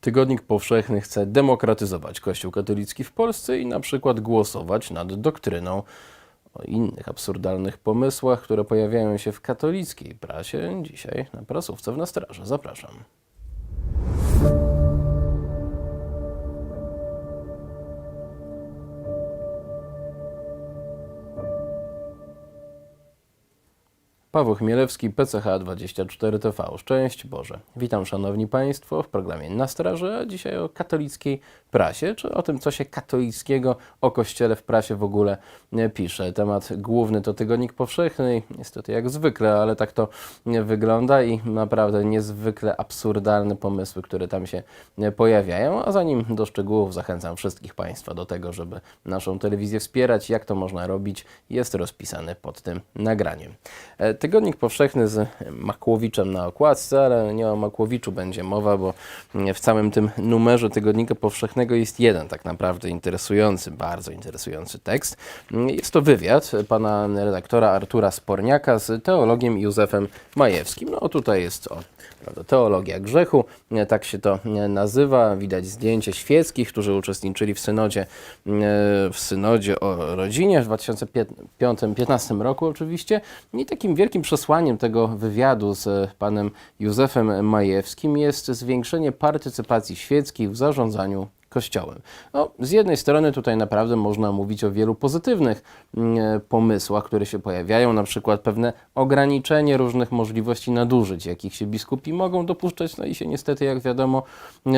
Tygodnik Powszechny chce demokratyzować Kościół katolicki w Polsce i na przykład głosować nad doktryną o innych absurdalnych pomysłach, które pojawiają się w katolickiej prasie. Dzisiaj na prasówce w Nastraży. Zapraszam. Paweł Chmielewski, PCH24TV. Szczęść Boże. Witam Szanowni Państwo w programie Na Straży, a dzisiaj o katolickiej prasie, czy o tym, co się katolickiego o Kościele w prasie w ogóle nie pisze. Temat główny to Tygodnik Powszechny, niestety jak zwykle, ale tak to nie wygląda i naprawdę niezwykle absurdalne pomysły, które tam się pojawiają, a zanim do szczegółów zachęcam wszystkich Państwa do tego, żeby naszą telewizję wspierać. Jak to można robić, jest rozpisane pod tym nagraniem. Tygodnik Powszechny z Makłowiczem na okładce, ale nie o Makłowiczu będzie mowa, bo w całym tym numerze Tygodnika Powszechnego jest jeden tak naprawdę interesujący, bardzo interesujący tekst. Jest to wywiad pana redaktora Artura Sporniaka z teologiem Józefem Majewskim. No tutaj jest o prawda, teologia grzechu, e, tak się to e, nazywa. Widać zdjęcie świeckich, którzy uczestniczyli w synodzie, e, w synodzie o rodzinie w 2015 roku oczywiście. I takim wielkim przesłaniem tego wywiadu z panem Józefem Majewskim jest zwiększenie partycypacji świeckiej w zarządzaniu Kościołem. No, z jednej strony tutaj naprawdę można mówić o wielu pozytywnych mm, pomysłach, które się pojawiają, na przykład pewne ograniczenie różnych możliwości nadużyć, jakich się biskupi mogą dopuszczać, no i się niestety, jak wiadomo,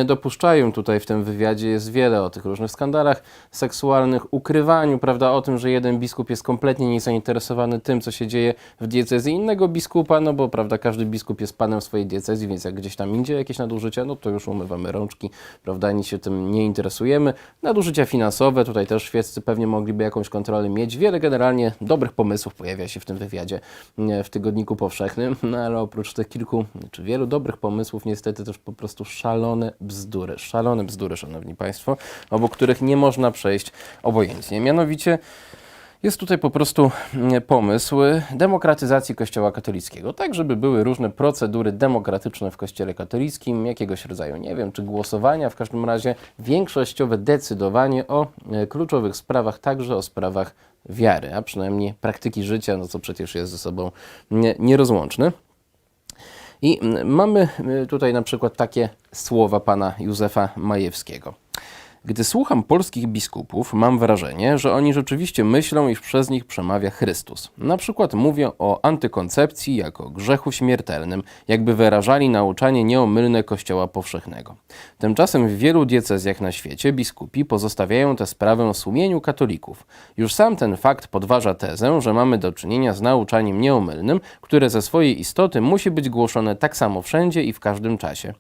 dopuszczają. Tutaj w tym wywiadzie jest wiele o tych różnych skandalach seksualnych, ukrywaniu, prawda, o tym, że jeden biskup jest kompletnie niezainteresowany tym, co się dzieje w diecezji innego biskupa, no bo, prawda, każdy biskup jest panem swojej diecezji, więc jak gdzieś tam idzie jakieś nadużycia, no to już umywamy rączki, prawda, nic się tym nie interesujemy. Nadużycia finansowe, tutaj też świeccy pewnie mogliby jakąś kontrolę mieć. Wiele generalnie dobrych pomysłów pojawia się w tym wywiadzie e, w Tygodniku Powszechnym, no ale oprócz tych kilku, czy wielu dobrych pomysłów, niestety też po prostu szalone bzdury, szalone bzdury, Szanowni Państwo, obok których nie można przejść obojętnie. Mianowicie jest tutaj po prostu mm, pomysł demokratyzacji Kościoła katolickiego, tak żeby były różne procedury demokratyczne w Kościele katolickim, jakiegoś rodzaju, nie wiem, czy głosowania, w każdym razie większościowe decydowanie o e, kluczowych sprawach, także o sprawach wiary, a przynajmniej praktyki życia, no co przecież jest ze sobą nie- nierozłączne. I mm, mamy y, tutaj na przykład takie słowa pana Józefa Majewskiego. Gdy słucham polskich biskupów, mam wrażenie, że oni rzeczywiście myślą, iż przez nich przemawia Chrystus. Na przykład mówią o antykoncepcji jako grzechu śmiertelnym, jakby wyrażali nauczanie nieomylne Kościoła powszechnego. Tymczasem w wielu diecezjach na świecie biskupi pozostawiają tę sprawę sumieniu katolików. Już sam ten fakt podważa tezę, że mamy do czynienia z nauczaniem nieomylnym, które ze swojej istoty musi być głoszone tak samo wszędzie i w każdym czasie.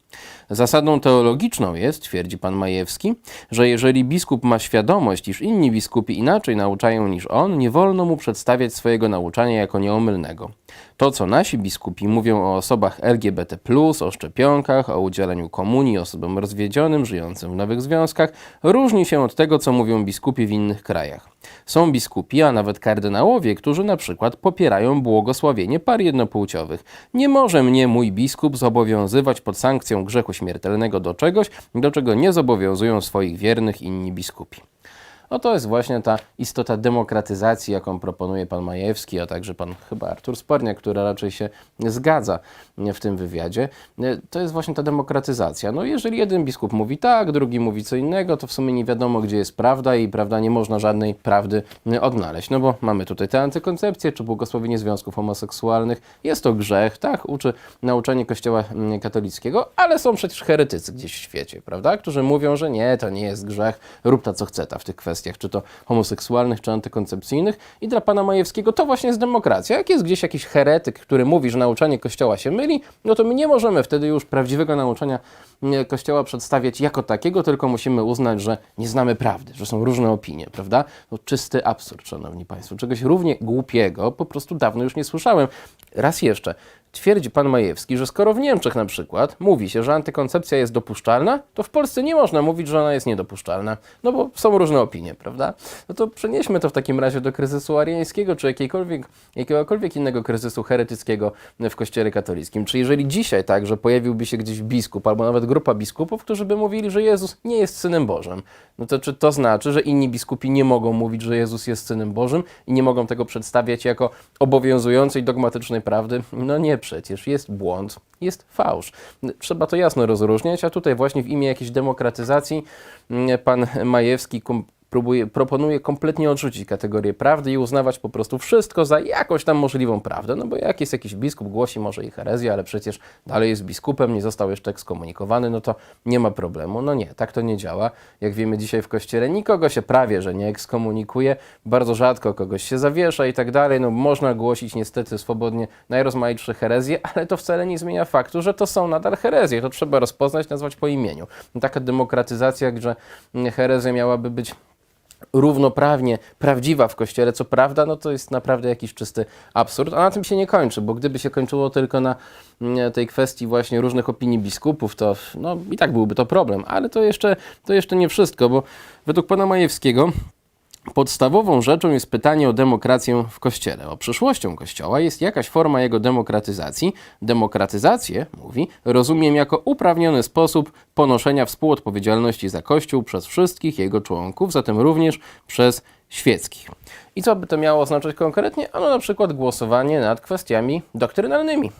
Zasadą teologiczną jest, twierdzi pan Majewski, że jeżeli biskup ma świadomość, iż inni biskupi inaczej nauczają niż on, nie wolno mu przedstawiać swojego nauczania jako nieomylnego. To, co nasi biskupi mówią o osobach LGBT, o szczepionkach, o udzieleniu komunii osobom rozwiedzionym, żyjącym w nowych związkach, różni się od tego, co mówią biskupi w innych krajach. Są biskupi, a nawet kardynałowie, którzy na przykład popierają błogosławienie par jednopłciowych. Nie może mnie mój biskup zobowiązywać pod sankcją grzechu śmiertelnego do czegoś, do czego nie zobowiązują swoich wiernych inni biskupi. No to jest właśnie ta istota demokratyzacji, jaką proponuje pan Majewski, a także pan chyba Artur Sporniak, która raczej się zgadza w tym wywiadzie. To jest właśnie ta demokratyzacja. No jeżeli jeden biskup mówi tak, drugi mówi co innego, to w sumie nie wiadomo, gdzie jest prawda i prawda nie można żadnej prawdy odnaleźć. No bo mamy tutaj tę antykoncepcję, czy błogosławienie związków homoseksualnych. Jest to grzech, tak, uczy nauczanie Kościoła katolickiego, ale są przecież heretycy gdzieś w świecie, prawda, którzy mówią, że nie, to nie jest grzech, rób ta co chce ta w tych kwestiach, czy to homoseksualnych, czy antykoncepcyjnych. I dla pana Majewskiego to właśnie jest demokracja. Jak jest gdzieś jakiś heretyk, który mówi, że nauczanie Kościoła się myli, no to my nie możemy wtedy już prawdziwego nauczania mm, Kościoła przedstawiać jako takiego, tylko musimy uznać, że nie znamy prawdy, że są różne opinie, prawda? No czysty absurd, szanowni państwo. Czegoś równie głupiego po prostu dawno już nie słyszałem. Raz jeszcze, twierdzi pan Majewski, że skoro w Niemczech na przykład mówi się, że antykoncepcja jest dopuszczalna, to w Polsce nie można mówić, że ona jest niedopuszczalna. No bo są różne opinie, prawda? No to przenieśmy to w takim razie do kryzysu ariańskiego, czy jakiejkolwiek, jakiegokolwiek innego kryzysu heretyckiego w Kościele katolickim. Czy jeżeli dzisiaj tak, że pojawiłby się gdzieś biskup albo nawet grupa biskupów, którzy by mówili, że Jezus nie jest Synem Bożym, no to czy to znaczy, że inni biskupi nie mogą mówić, że Jezus jest Synem Bożym i nie mogą tego przedstawiać jako obowiązującej dogmatycznej prawdy? No nie przecież, jest błąd, jest fałsz. Trzeba to jasno rozróżniać, a tutaj właśnie w imię jakiejś demokratyzacji mm, pan Majewski próbuje, proponuje kompletnie odrzucić kategorię prawdy i uznawać po prostu wszystko za jakąś tam możliwą prawdę. No bo jak jest jakiś biskup, głosi może i herezję, ale przecież dalej jest biskupem, nie został jeszcze ekskomunikowany, no to nie ma problemu. No nie, tak to nie działa. Jak wiemy dzisiaj w kościele, nikogo się prawie, że nie ekskomunikuje, bardzo rzadko kogoś się zawiesza i tak dalej. No można głosić niestety swobodnie najrozmaitsze herezje, ale to wcale nie zmienia faktu, że to są nadal herezje. To trzeba rozpoznać, nazwać po imieniu. No taka demokratyzacja, że herezja miałaby być równoprawnie prawdziwa w kościele, co prawda, no to jest naprawdę jakiś czysty absurd, a na tym się nie kończy, bo gdyby się kończyło tylko na mm, tej kwestii właśnie różnych opinii biskupów, to no i tak byłby to problem, ale to jeszcze, to jeszcze nie wszystko, bo według pana Majewskiego Podstawową rzeczą jest pytanie o demokrację w Kościele. O przyszłością Kościoła jest jakaś forma jego demokratyzacji. Demokratyzację, mówi, rozumiem jako uprawniony sposób ponoszenia współodpowiedzialności za Kościół przez wszystkich jego członków, zatem również przez świeckich. I co by to miało oznaczać konkretnie? Ano na przykład głosowanie nad kwestiami doktrynalnymi.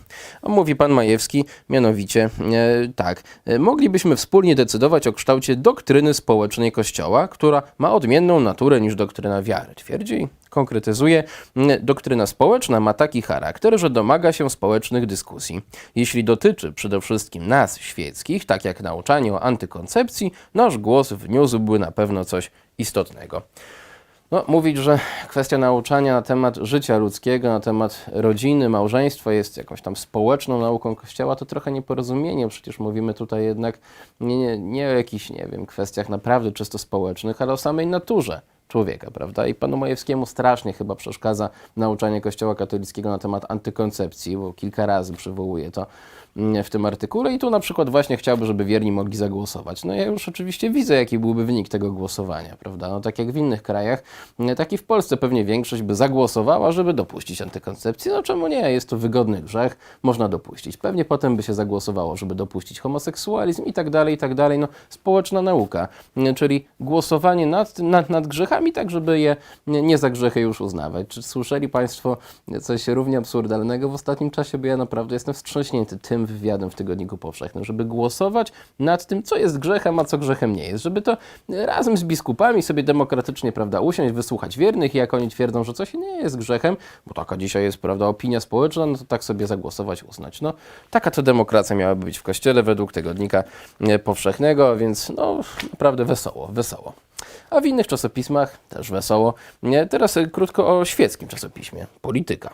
Mówi pan Majewski mianowicie e, tak. E, moglibyśmy wspólnie decydować o kształcie doktryny społecznej Kościoła, która ma odmienną naturę niż doktryna wiary. Twierdzi konkretyzuje, doktryna społeczna ma taki charakter, że domaga się społecznych dyskusji. Jeśli dotyczy przede wszystkim nas, świeckich, tak jak nauczanie o antykoncepcji, nasz głos wniósłby na pewno coś istotnego. No, mówić, że kwestia nauczania na temat życia ludzkiego, na temat rodziny, małżeństwa jest jakąś tam społeczną nauką Kościoła, to trochę nieporozumienie. Przecież mówimy tutaj jednak nie, nie, nie o jakichś, nie wiem, kwestiach naprawdę czysto społecznych, ale o samej naturze człowieka, prawda? I panu Majewskiemu strasznie chyba przeszkadza nauczanie Kościoła katolickiego na temat antykoncepcji, bo kilka razy przywołuje to w tym artykule i tu na przykład właśnie chciałby, żeby wierni mogli zagłosować. No ja już oczywiście widzę, jaki byłby wynik tego głosowania, prawda? No tak jak w innych krajach, mm, tak i w Polsce pewnie większość by zagłosowała, żeby dopuścić antykoncepcję. No czemu nie? Jest to wygodny grzech, można dopuścić. Pewnie potem by się zagłosowało, żeby dopuścić homoseksualizm i tak dalej, i tak dalej. No społeczna nauka, mm, czyli głosowanie nad, nad, nad grzechami tak, żeby je nie, za grzechy już uznawać. Czy słyszeli Państwo coś równie absurdalnego w ostatnim czasie? Bo ja naprawdę jestem wstrząśnięty tym wywiadem w Tygodniku Powszechnym, żeby głosować nad tym, co jest grzechem, a co grzechem nie jest. Żeby to razem z biskupami sobie demokratycznie, prawda, usiąść, wysłuchać wiernych i jak oni twierdzą, że coś nie jest grzechem, bo taka dzisiaj jest, prawda, opinia społeczna, no to tak sobie zagłosować, uznać. No, taka to demokracja miałaby być w Kościele według Tygodnika e, Powszechnego, więc no, naprawdę wesoło, wesoło. A w innych czasopismach też wesoło. Nie, Teraz e, krótko o świeckim czasopiśmie. Polityka.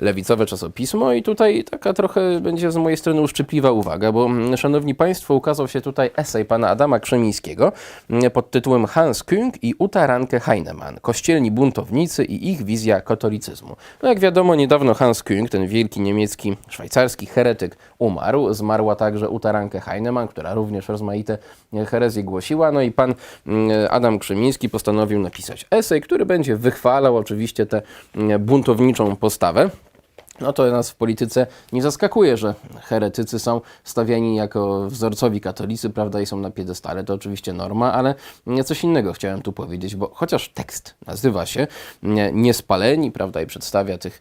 Lewicowe czasopismo i tutaj taka trochę będzie z mojej strony uszczypliwa uwaga, bo mm, szanowni państwo, ukazał się tutaj esej pana Adama Krzemińskiego mm, pod tytułem Hans Küng i Uta Ranke Heinemann. Kościelni buntownicy i ich wizja katolicyzmu. No jak wiadomo, niedawno Hans Küng, ten wielki niemiecki, szwajcarski heretyk, umarł. Zmarła także Uta Ranke Heinemann, która również rozmaite e, herezje głosiła. No i pan mm, Adam Krzemiński postanowił napisać esej, który będzie wychwalał oczywiście tę mm, buntowniczą postawę. No to nas w polityce nie zaskakuje, że heretycy są stawiani jako wzorcowi katolicy, prawda, i są na piedestale, to oczywiście norma, ale coś innego chciałem tu powiedzieć, bo chociaż tekst nazywa się nie- Niespaleni, prawda, i przedstawia tych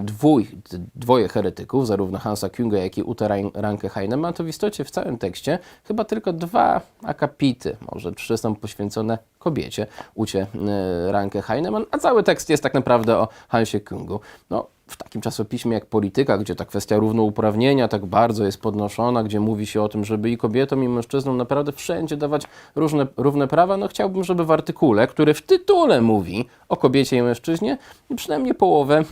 dwój, dwoje heretyków, zarówno Hansa Künga, jak i Rein- Ranke Heinemann, to w istocie w całym tekście chyba tylko dwa akapity, może trzy są poświęcone kobiecie, Ucie e, Ranke Heinemann, a cały tekst jest tak naprawdę o Hansie Küngu. No, w takim czasopiśmie jak Polityka, gdzie ta kwestia równouprawnienia tak bardzo jest podnoszona, gdzie mówi się o tym, żeby i kobietom, i mężczyznom naprawdę wszędzie dawać różne, równe prawa, no chciałbym, żeby w artykule, który w tytule mówi o kobiecie i mężczyźnie, przynajmniej połowę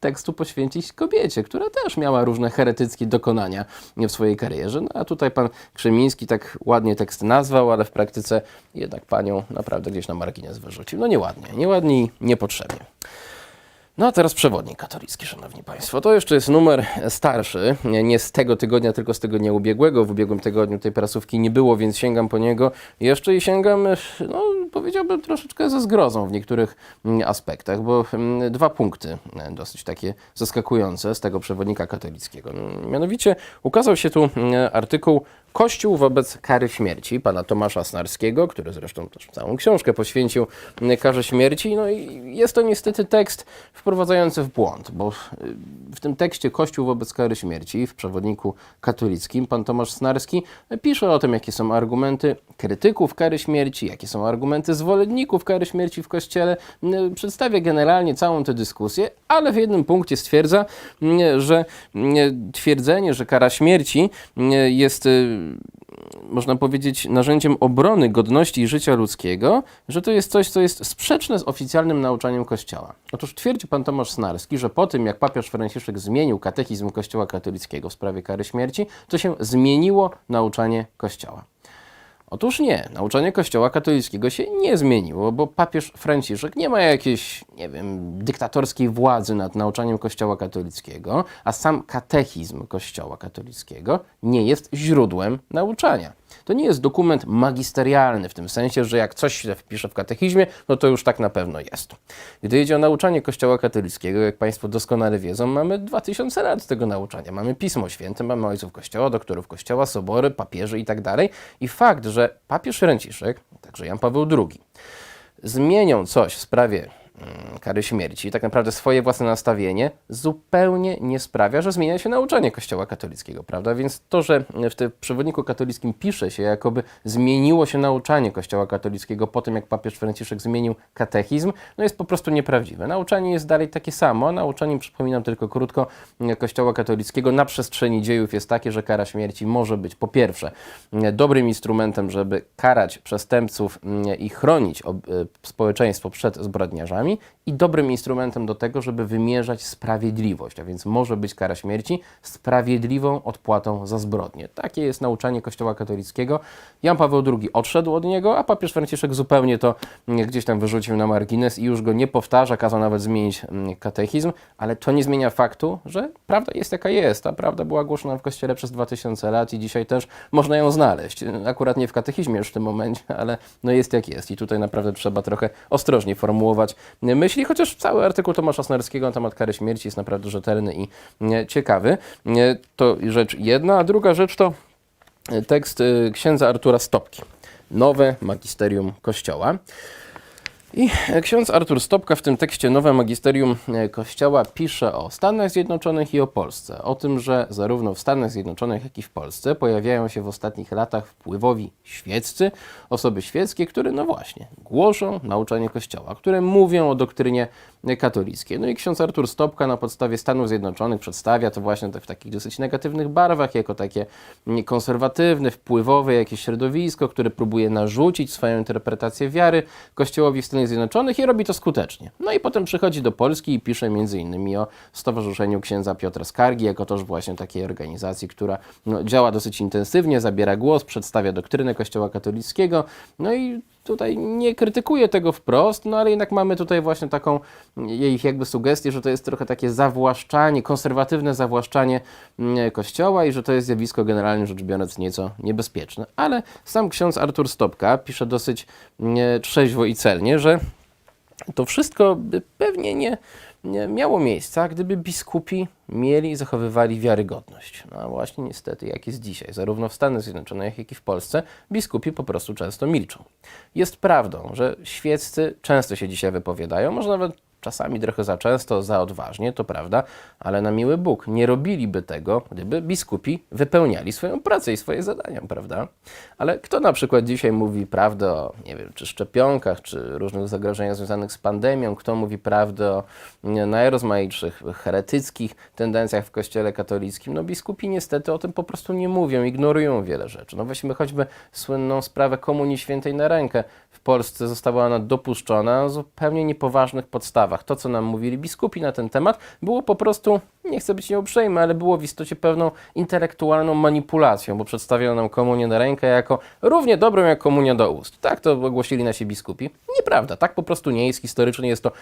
tekstu poświęcić kobiecie, która też miała różne heretyckie dokonania w swojej karierze. No a tutaj pan Krzemiński tak ładnie tekst nazwał, ale w praktyce jednak panią naprawdę gdzieś na margines wyrzucił. No nieładnie, nieładnie i niepotrzebnie. No a teraz przewodnik katolicki, szanowni państwo. To jeszcze jest numer starszy, nie z tego tygodnia, tylko z tygodnia ubiegłego. W ubiegłym tygodniu tej prasówki nie było, więc sięgam po niego jeszcze i sięgam, no powiedziałbym troszeczkę ze zgrozą w niektórych mm, aspektach, bo mm, dwa punkty e, dosyć takie zaskakujące z tego przewodnika katolickiego. Mianowicie ukazał się tu mm, artykuł Kościół wobec kary śmierci pana Tomasza Snarskiego, który zresztą też całą książkę poświęcił mm, karze śmierci. No i jest to niestety tekst wprowadzający w błąd, bo w tym tekście Kościół wobec kary śmierci w przewodniku katolickim pan Tomasz Snarski pisze o tym, jakie są argumenty krytyków kary śmierci, jakie są argumenty zwolenników kary śmierci w Kościele. Y, Przedstawia generalnie całą tę dyskusję, ale w jednym punkcie stwierdza, y, że y, twierdzenie, że kara śmierci jest y, można powiedzieć, narzędziem obrony godności i życia ludzkiego, że to jest coś, co jest sprzeczne z oficjalnym nauczaniem Kościoła. Otóż twierdzi pan Tomasz Snarski, że po tym, jak papież Franciszek zmienił katechizm Kościoła katolickiego w sprawie kary śmierci, to się zmieniło nauczanie Kościoła. Otóż nie, nauczanie Kościoła katolickiego się nie zmieniło, bo papież Franciszek nie ma jakiejś, nie wiem, dyktatorskiej władzy nad nauczaniem Kościoła katolickiego, a sam katechizm Kościoła katolickiego nie jest źródłem nauczania. To nie jest dokument magisterialny w tym sensie, że jak coś się wpisze w katechizmie, no to już tak na pewno jest. Gdy idzie o nauczanie Kościoła katolickiego, jak Państwo doskonale wiedzą, mamy 2000 lat tego nauczania. Mamy Pismo Święte, mamy ojców Kościoła, doktorów Kościoła, sobory, papieży i tak. I fakt, że papież Franciszek, także Jan Paweł II, zmienią coś w sprawie kary śmierci, tak naprawdę swoje własne nastawienie, zupełnie nie sprawia, że zmienia się nauczanie Kościoła katolickiego, prawda? Więc to, że w tym przewodniku katolickim pisze się, jakoby zmieniło się nauczanie Kościoła katolickiego po tym, jak papież Franciszek zmienił katechizm, no jest po prostu nieprawdziwe. Nauczanie jest dalej takie samo, nauczanie, przypominam tylko krótko, Kościoła katolickiego na przestrzeni dziejów jest takie, że kara śmierci może być po pierwsze dobrym instrumentem, żeby karać przestępców mm, i chronić e, społeczeństwo przed zbrodniarzami amis, i dobrym instrumentem do tego, żeby wymierzać sprawiedliwość, a więc może być kara śmierci sprawiedliwą odpłatą za zbrodnie. Takie jest nauczanie Kościoła katolickiego. Jan Paweł II odszedł od niego, a papież Franciszek zupełnie to mm, gdzieś tam wyrzucił na margines i już go nie powtarza, kazał nawet zmienić mm, katechizm, ale to nie zmienia faktu, że prawda jest jaka jest. A prawda była głoszona w Kościele przez 2000 lat i dzisiaj też można ją znaleźć. Akurat nie w katechizmie już w tym momencie, ale no jest jak jest. I tutaj naprawdę trzeba trochę ostrożniej formułować myśli, chociaż cały artykuł Tomasza Snarskiego na temat kary śmierci jest naprawdę rzetelny i e, ciekawy. E, To rzecz jedna, a druga rzecz to e, tekst księdza Artura Stopki. Nowe magisterium Kościoła. I ksiądz Artur Stopka w tym tekście Nowe Magisterium e, Kościoła pisze o Stanach Zjednoczonych i o Polsce. O tym, że zarówno w Stanach Zjednoczonych, jak i w Polsce pojawiają się w ostatnich latach wpływowi świeccy, osoby świeckie, które no właśnie głoszą nauczanie Kościoła, które mówią o doktrynie katolickiej. No i ksiądz Artur Stopka na podstawie Stanów Zjednoczonych przedstawia to właśnie w takich dosyć negatywnych barwach, jako takie konserwatywne, wpływowe jakieś środowisko, które próbuje narzucić swoją interpretację wiary Kościołowi w Stanach Zjednoczonych i robi to skutecznie. No i potem przychodzi do Polski i pisze między innymi o Stowarzyszeniu Księdza Piotra Skargi, jako też właśnie takiej organizacji, która no, działa dosyć intensywnie, zabiera głos, przedstawia doktrynę Kościoła katolickiego, no i tutaj nie krytykuję tego wprost, no ale jednak mamy tutaj właśnie taką jej jakby sugestię, że to jest trochę takie zawłaszczanie, konserwatywne zawłaszczanie mm, Kościoła i że to jest zjawisko generalnie rzecz biorąc nieco niebezpieczne. Ale sam ksiądz Artur Stopka pisze dosyć mm, trzeźwo i celnie, że to wszystko by pewnie nie, nie miało miejsca, gdyby biskupi mieli i zachowywali wiarygodność. No a właśnie niestety, jak jest dzisiaj, zarówno w Stanach Zjednoczonych, jak i w Polsce, biskupi po prostu często milczą. Jest prawdą, że świeccy często się dzisiaj wypowiadają, może nawet czasami trochę za często, za odważnie, to prawda, ale na miły Bóg nie robiliby tego, gdyby biskupi wypełniali swoją pracę i swoje zadania, prawda? Ale kto na przykład dzisiaj mówi prawdę o, nie wiem, czy szczepionkach, czy różnych zagrożeniach związanych z pandemią, kto mówi prawdę o najrozmaitszych heretyckich tendencjach w kościele katolickim? No biskupi niestety o tym po prostu nie mówią, ignorują wiele rzeczy. No weźmy choćby słynną sprawę Komunii Świętej na rękę. W Polsce została ona dopuszczona na zupełnie niepoważnych podstawach. To, co nam mówili biskupi na ten temat, było po prostu, nie chcę być nieuprzejmy, ale było w istocie pewną intelektualną manipulacją, bo przedstawiono nam komunię na rękę jako równie dobrą jak komunia do ust. Tak to ogłosili nasi biskupi. Nieprawda, tak po prostu nie jest. Historycznie jest to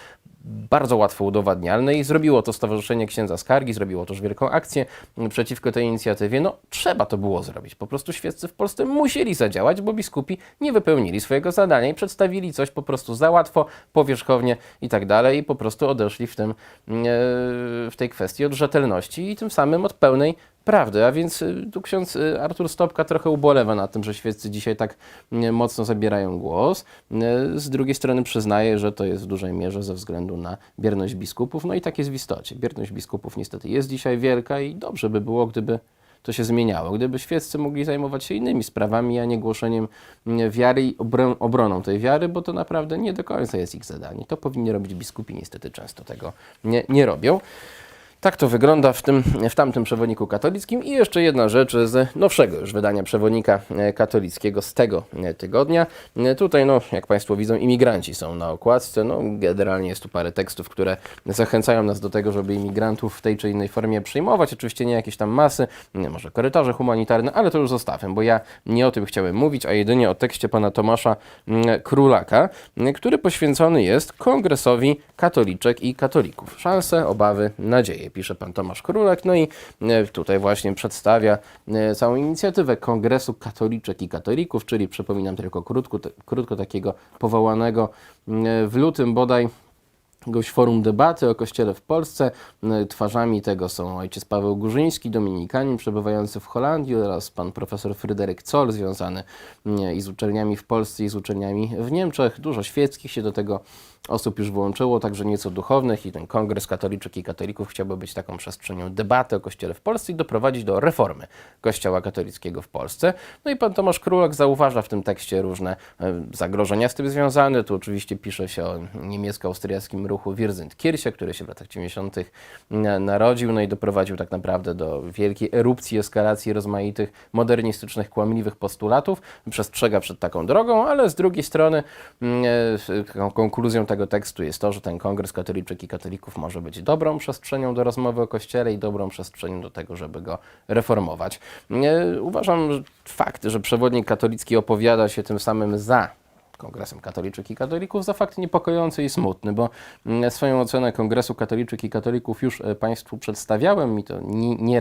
bardzo łatwo udowadnialne i zrobiło to Stowarzyszenie Księdza Skargi, zrobiło też wielką akcję przeciwko tej inicjatywie. No, trzeba to było zrobić. Po prostu świeccy w Polsce musieli zadziałać, bo biskupi nie wypełnili swojego zadania i przedstawili coś po prostu za łatwo, powierzchownie i tak dalej i po prostu odeszli w, tym, e, w tej kwestii od rzetelności i tym samym od pełnej prawdy. A więc y, tu ksiądz y, Artur Stopka trochę ubolewa na tym, że świeccy dzisiaj tak y, mocno zabierają głos. Y, Z drugiej strony przyznaje, że to jest w dużej mierze ze względu na bierność biskupów. No i tak jest w istocie. Bierność biskupów niestety jest dzisiaj wielka i dobrze by było, gdyby to się zmieniało. Gdyby świeccy mogli zajmować się innymi sprawami, a nie głoszeniem mm, wiary i obron- obroną tej wiary, bo to naprawdę nie do końca jest ich zadanie. To powinni robić biskupi, niestety często tego nie, nie robią. Tak to wygląda w, tym, w tamtym przewodniku katolickim. I jeszcze jedna rzecz z nowszego już wydania przewodnika e, katolickiego z tego e, tygodnia. E, Tutaj, no, jak Państwo widzą, imigranci są na okładce. No, generalnie jest tu parę tekstów, które zachęcają nas do tego, żeby imigrantów w tej czy innej formie przyjmować. Oczywiście nie jakieś tam masy, może korytarze humanitarne, ale to już zostawiam, bo ja nie o tym chciałem mówić, a jedynie o tekście pana Tomasza mm, Królaka, mm, który poświęcony jest Kongresowi Katoliczek i Katolików. Szanse, obawy, nadzieje, pisze pan Tomasz Królak. No i e, tutaj właśnie przedstawia e, całą inicjatywę Kongresu Katoliczek i Katolików, czyli przypominam tylko krótko, krótko takiego powołanego mm, w lutym bodaj jakiegoś forum debaty o Kościele w Polsce. Twarzami tego są ojciec Paweł Górzyński, dominikanin przebywający w Holandii oraz pan profesor Fryderyk Zoll, związany i z uczelniami w Polsce, i z uczelniami w Niemczech. Dużo świeckich się do tego osób już włączyło, także nieco duchownych i ten Kongres Katoliczek i Katolików chciałby być taką przestrzenią debaty o Kościele w Polsce i doprowadzić do reformy Kościoła katolickiego w Polsce. No i pan Tomasz Królak zauważa w tym tekście różne e, zagrożenia z tym związane. Tu oczywiście pisze się o niemiecko-austriackim ruchu Wirzynt-Kirche, który się w latach 90. na- narodził, no i doprowadził tak naprawdę do wielkiej erupcji, eskalacji rozmaitych modernistycznych, kłamliwych postulatów. Przestrzega przed taką drogą, ale z drugiej strony mm, e, konkluzją tego tekstu jest to, że ten Kongres Katoliczek i Katolików może być dobrą przestrzenią do rozmowy o Kościele i dobrą przestrzenią do tego, żeby go reformować. E, Uważam, że fakt, że przewodnik katolicki opowiada się tym samym za Kongresem Katoliczek i Katolików za fakt niepokojący i smutny, bo mm, swoją ocenę Kongresu Katoliczek i Katolików już e, Państwu przedstawiałem i to nie, nie.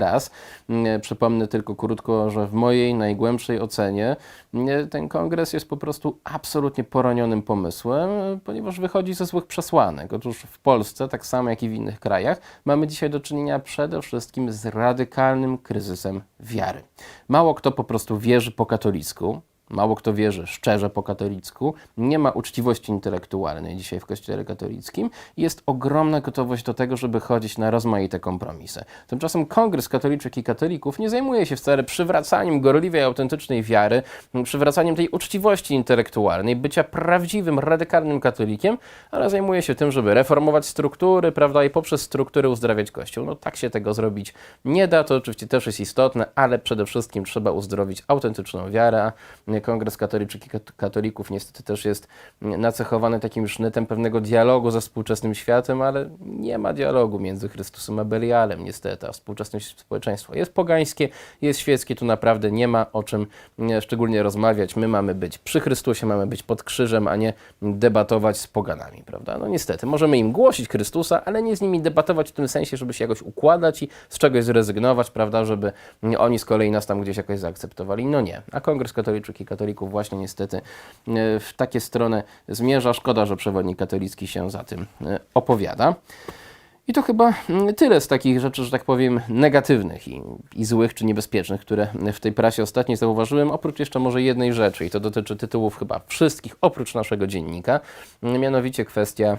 Mm, Przypomnę tylko krótko, że w mojej najgłębszej ocenie mm, ten kongres jest po prostu absolutnie poronionym pomysłem, e, ponieważ wychodzi ze złych przesłanek. Otóż w Polsce, tak samo jak i w innych krajach, mamy dzisiaj do czynienia przede wszystkim z radykalnym kryzysem wiary. Mało kto po prostu wierzy po katolicku, Mało kto wierzy szczerze po katolicku, nie ma uczciwości intelektualnej dzisiaj w Kościele katolickim i jest ogromna gotowość do tego, żeby chodzić na rozmaite kompromisy. Tymczasem Kongres Katoliczek i Katolików nie zajmuje się wcale przywracaniem gorliwej, autentycznej wiary, przywracaniem tej uczciwości intelektualnej, bycia prawdziwym, radykalnym katolikiem, ale zajmuje się tym, żeby reformować struktury, prawda, i poprzez struktury uzdrawiać Kościół. No tak się tego zrobić nie da, to oczywiście też jest istotne, ale przede wszystkim trzeba uzdrowić autentyczną wiarę, Kongres Katoliczek i kat- Katolików niestety też jest nacechowany takim sznytem pewnego dialogu ze współczesnym światem, ale nie ma dialogu między Chrystusem a Belialem niestety, a współczesne społeczeństwo jest pogańskie, jest świeckie, tu naprawdę nie ma o czym mm, szczególnie rozmawiać. My mamy być przy Chrystusie, mamy być pod krzyżem, a nie debatować z poganami, prawda? No niestety, możemy im głosić Chrystusa, ale nie z nimi debatować w tym sensie, żeby się jakoś układać i z czegoś zrezygnować, prawda, żeby oni z kolei nas tam gdzieś jakoś zaakceptowali. No nie. A Kongres Katoliczek i Katolików właśnie niestety e, w takie strony zmierza. Szkoda, że przewodnik katolicki się za tym e, opowiada. I to chyba tyle z takich rzeczy, że tak powiem, negatywnych i, i złych czy niebezpiecznych, które w tej prasie ostatnio zauważyłem, oprócz jeszcze może jednej rzeczy, i to dotyczy tytułów chyba wszystkich, oprócz naszego dziennika, mianowicie kwestia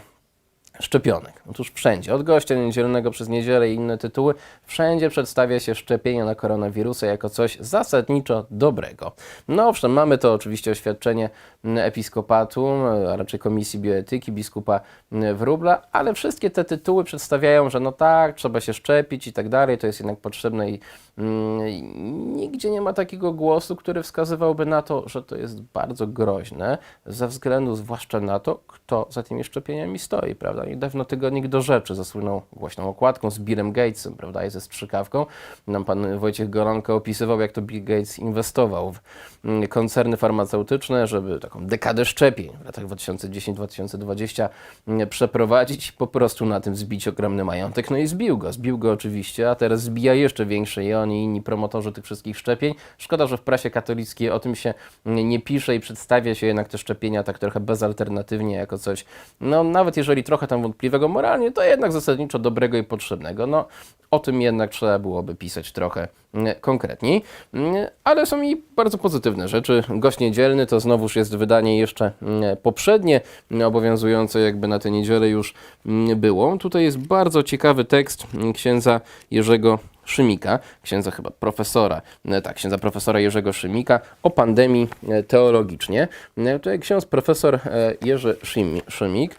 szczepionek. Otóż wszędzie, od gościa niedzielnego przez niedzielę i inne tytuły, wszędzie przedstawia się szczepienie na koronawirusa jako coś zasadniczo dobrego. No owszem, mamy to oczywiście oświadczenie episkopatu, a raczej Komisji Bioetyki biskupa Wróbla, ale wszystkie te tytuły przedstawiają, że no tak, trzeba się szczepić i tak dalej, to jest jednak potrzebne i Mm, Nigdzie nie ma takiego głosu, który wskazywałby na to, że to jest bardzo groźne, ze względu zwłaszcza na to, kto za tymi szczepieniami stoi, prawda? Niedawno tygodnik do rzeczy zasłynął głośną okładką z Billem Gatesem, prawda, i ze strzykawką. Nam pan Wojciech Goronko opisywał, jak to Bill Gates inwestował w mm, koncerny farmaceutyczne, żeby taką dekadę szczepień w latach 2010-2020 mm, przeprowadzić, po prostu na tym zbić ogromny majątek. No i zbił go, zbił go oczywiście, a teraz zbija jeszcze większe i oni i inni promotorzy tych wszystkich szczepień. Szkoda, że w prasie katolickiej o tym się mm, nie pisze i przedstawia się jednak te szczepienia tak trochę bezalternatywnie, jako coś, no nawet jeżeli trochę tam wątpliwego moralnie, to jednak zasadniczo dobrego i potrzebnego. No o tym jednak trzeba byłoby pisać trochę mm, konkretniej, Mm, ale są i bardzo pozytywne rzeczy. Gość niedzielny to znowuż jest wydanie jeszcze mm, poprzednie, obowiązujące jakby na tę niedzielę już było. Tutaj jest bardzo ciekawy tekst księdza Jerzego Szymika, księdza chyba profesora, tak, księdza profesora Jerzego Szymika o pandemii e, teologicznie. Tutaj ksiądz profesor e, Jerzy Szymi- Szymik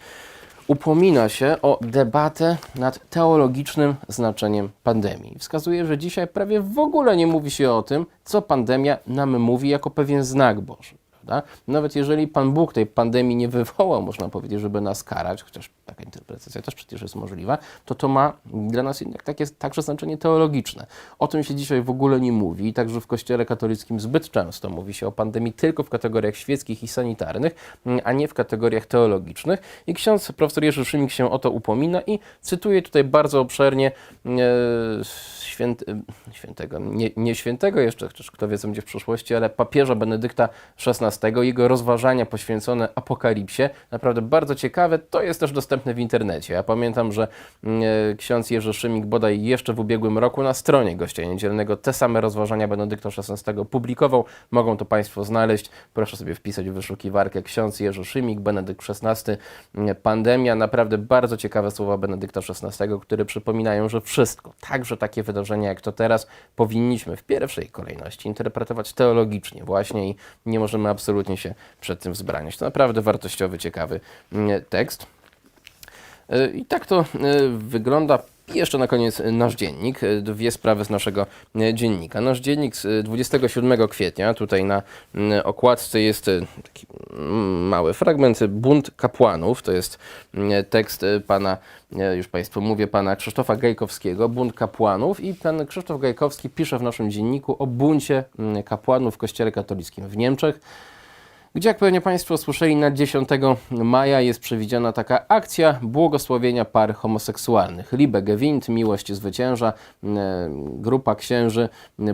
upomina się o debatę nad teologicznym znaczeniem pandemii. Wskazuje, że dzisiaj prawie w ogóle nie mówi się o tym, co pandemia nam mówi jako pewien znak Boży. Prawda? Nawet jeżeli Pan Bóg tej pandemii nie wywołał, można powiedzieć, żeby nas karać, chociaż taka interpretacja też przecież jest możliwa, to to ma dla nas takie, także znaczenie teologiczne. O tym się dzisiaj w ogóle nie mówi, także w Kościele katolickim zbyt często mówi się o pandemii tylko w kategoriach świeckich i sanitarnych, a nie w kategoriach teologicznych. I ksiądz profesor Jerzy Szymik się o to upomina i cytuje tutaj bardzo obszernie e, święty, świętego, nie, nie świętego jeszcze, chociaż kto wie co będzie w przyszłości, ale papieża Benedykta XVI, jego rozważania poświęcone apokalipsie, naprawdę bardzo ciekawe, to jest też dostępne w internecie. Ja pamiętam, że mm, e, ksiądz Jerzy Szymik bodaj jeszcze w ubiegłym roku na stronie Gościa Niedzielnego te same rozważania Benedykta XVI publikował, mogą to Państwo znaleźć, proszę sobie wpisać w wyszukiwarkę ksiądz Jerzy Szymik, Benedykt XVI, mm, pandemia, naprawdę bardzo ciekawe słowa Benedykta XVI, które przypominają, że wszystko, także takie wydarzenia jak to teraz, powinniśmy w pierwszej kolejności interpretować teologicznie. Właśnie i nie możemy absolutnie się przed tym wzbraniać. To naprawdę wartościowy, ciekawy mm, tekst. E, I tak to e, wygląda. I jeszcze na koniec nasz dziennik. E, Dwie sprawy z naszego dziennika. Nasz dziennik z e, 27 kwietnia. Tutaj na okładce jest taki mm, mały fragment. Bunt kapłanów. To jest tekst pana, już Państwu mówię, pana Krzysztofa Gajkowskiego. Bunt kapłanów. I pan Krzysztof Gajkowski pisze w naszym dzienniku o buncie kapłanów w Kościele katolickim w Niemczech gdzie, jak pewnie Państwo słyszeli, na 10 maja jest przewidziana taka akcja błogosławienia par homoseksualnych. Liebe gewinnt, miłość zwycięża. Grupa księży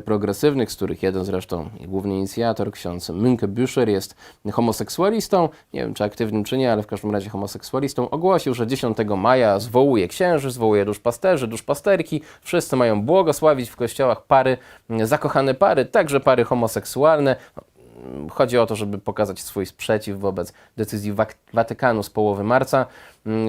progresywnych, z których jeden zresztą główny inicjator, ksiądz Münke Büscher, jest homoseksualistą. Nie wiem, czy aktywnym, czy nie, ale w każdym razie homoseksualistą. Ogłosił, że 10 maja zwołuje księży, zwołuje duszpasterzy, duszpasterki. Wszyscy mają błogosławić w kościołach pary, zakochane pary, także pary homoseksualne. Chodzi o to, żeby pokazać swój sprzeciw wobec decyzji Watykanu z połowy marca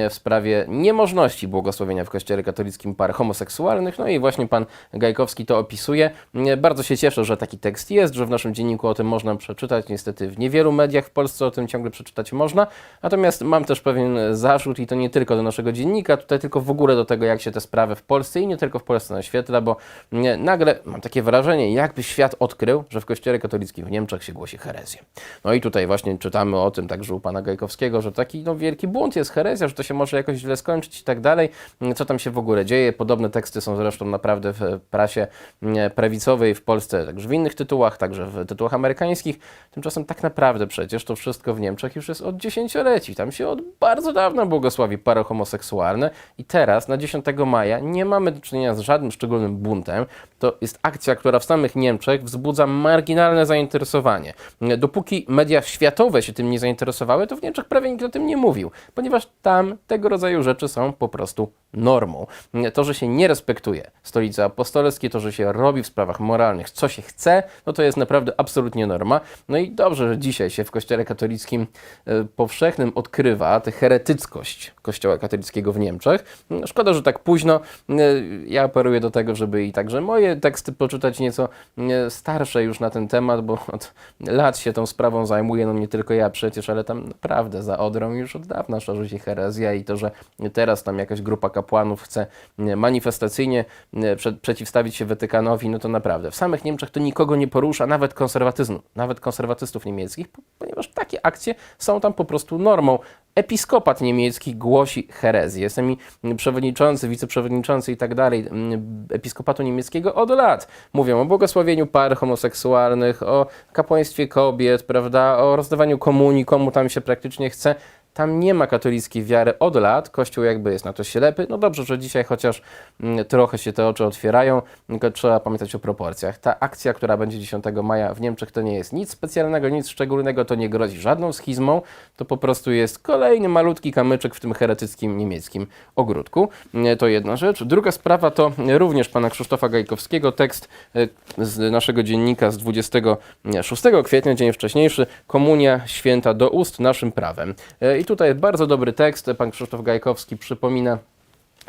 w sprawie niemożności błogosławienia w Kościele katolickim par homoseksualnych. No i właśnie pan Gajkowski to opisuje. Mm, Bardzo się cieszę, że taki tekst jest, że w naszym dzienniku o tym można przeczytać. Niestety w niewielu mediach w Polsce o tym ciągle przeczytać można. Natomiast mam też pewien zarzut i to nie tylko do naszego dziennika, tutaj tylko w ogóle do tego, jak się te sprawy w Polsce i nie tylko w Polsce naświetla, bo mm, nagle mam takie wrażenie, jakby świat odkrył, że w Kościele katolickim w Niemczech się głosi herezję. No i tutaj właśnie czytamy o tym także u pana Gajkowskiego, że taki no, wielki błąd jest herezja, że to się może jakoś źle skończyć i tak dalej. Co tam się w ogóle dzieje? Podobne teksty są zresztą naprawdę w prasie prawicowej w Polsce, także w innych tytułach, także w tytułach amerykańskich. Tymczasem tak naprawdę przecież to wszystko w Niemczech już jest od dziesięcioleci. Tam się od bardzo dawna błogosławi pary homoseksualne i teraz na 10 maja nie mamy do czynienia z żadnym szczególnym buntem. To jest akcja, która w samych Niemczech wzbudza marginalne zainteresowanie. Dopóki media światowe się tym nie zainteresowały, to w Niemczech prawie nikt o tym nie mówił, ponieważ tam tego rodzaju rzeczy są po prostu normą. To, że się nie respektuje stolicy apostolskiej, to, że się robi w sprawach moralnych, co się chce, no to jest naprawdę absolutnie norma. No i dobrze, że dzisiaj się w Kościele katolickim e, powszechnym odkrywa tę heretyckość Kościoła katolickiego w Niemczech. Szkoda, że tak późno. E, Ja apeluję do tego, żeby i także moje Teksty poczytać nieco e, starsze już na ten temat, bo od lat się tą sprawą zajmuję, no nie tylko ja przecież, ale tam naprawdę za Odrą już od dawna szerzy się herezja i to, że teraz tam jakaś grupa kapłanów chce e, manifestacyjnie e, prze, przeciwstawić się Watykanowi, no to naprawdę w samych Niemczech to nikogo nie porusza, nawet konserwatyzmu, nawet konserwatystów niemieckich, po- ponieważ takie akcje są tam po prostu normą. Episkopat niemiecki głosi herezję. Jestem i przewodniczący, wiceprzewodniczący i tak dalej mm, episkopatu niemieckiego od lat. Mówią o błogosławieniu par homoseksualnych, o kapłaństwie kobiet, prawda, o rozdawaniu komunii, komu tam się praktycznie chce. Tam nie ma katolickiej wiary od lat, Kościół jakby jest na to ślepy. No dobrze, że dzisiaj chociaż mm, trochę się te oczy otwierają, tylko trzeba pamiętać o proporcjach. Ta akcja, która będzie 10 maja w Niemczech, to nie jest nic specjalnego, nic szczególnego, to nie grozi żadną schizmą, to po prostu jest kolejny malutki kamyczek w tym heretyckim niemieckim ogródku. Mm, To jedna rzecz. Druga sprawa to również pana Krzysztofa Gajkowskiego, tekst e, z naszego dziennika z 26 kwietnia, dzień wcześniejszy, Komunia święta do ust naszym prawem. I tutaj bardzo dobry tekst, pan Krzysztof Gajkowski przypomina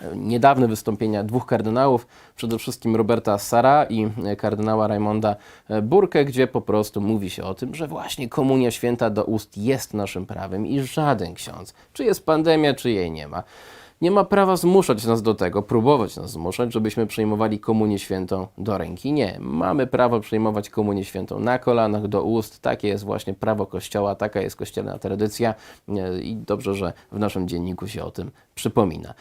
e, niedawne wystąpienia dwóch kardynałów, przede wszystkim Roberta Sara i e, kardynała Raimonda e, Burkę, gdzie po prostu mówi się o tym, że właśnie komunia święta do ust jest naszym prawem i żaden ksiądz, czy jest pandemia, czy jej nie ma, nie ma prawa zmuszać nas do tego, próbować nas zmuszać, żebyśmy przyjmowali komunię świętą do ręki. Nie, mamy prawo przyjmować komunię świętą na kolanach, do ust. Takie jest właśnie prawo Kościoła, taka jest kościelna tradycja i dobrze, że w naszym dzienniku się o tym przypomina.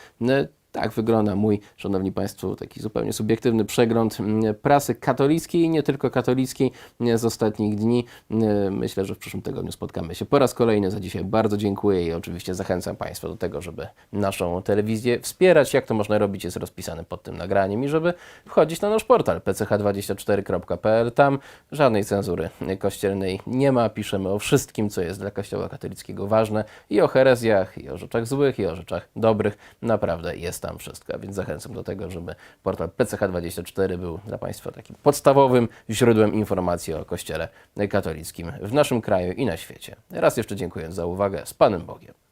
Tak wygląda mój, szanowni państwo, taki zupełnie subiektywny przegląd mm, prasy katolickiej nie tylko katolickiej mm, z ostatnich dni. Mm, Myślę, że w przyszłym tygodniu spotkamy się po raz kolejny. Za dzisiaj bardzo dziękuję i oczywiście zachęcam Państwa do tego, żeby naszą telewizję wspierać. Jak to można robić, jest rozpisane pod tym nagraniem i żeby wchodzić na nasz portal pch24.pl. Tam żadnej cenzury kościelnej nie ma. Piszemy o wszystkim, co jest dla Kościoła katolickiego ważne i o herezjach, i o rzeczach złych, i o rzeczach dobrych. Naprawdę jest tam wszystko, więc zachęcam do tego, żeby portal PCH24 był dla Państwa takim podstawowym źródłem informacji o Kościele katolickim w naszym kraju i na świecie. Raz jeszcze dziękuję za uwagę. Z Panem Bogiem.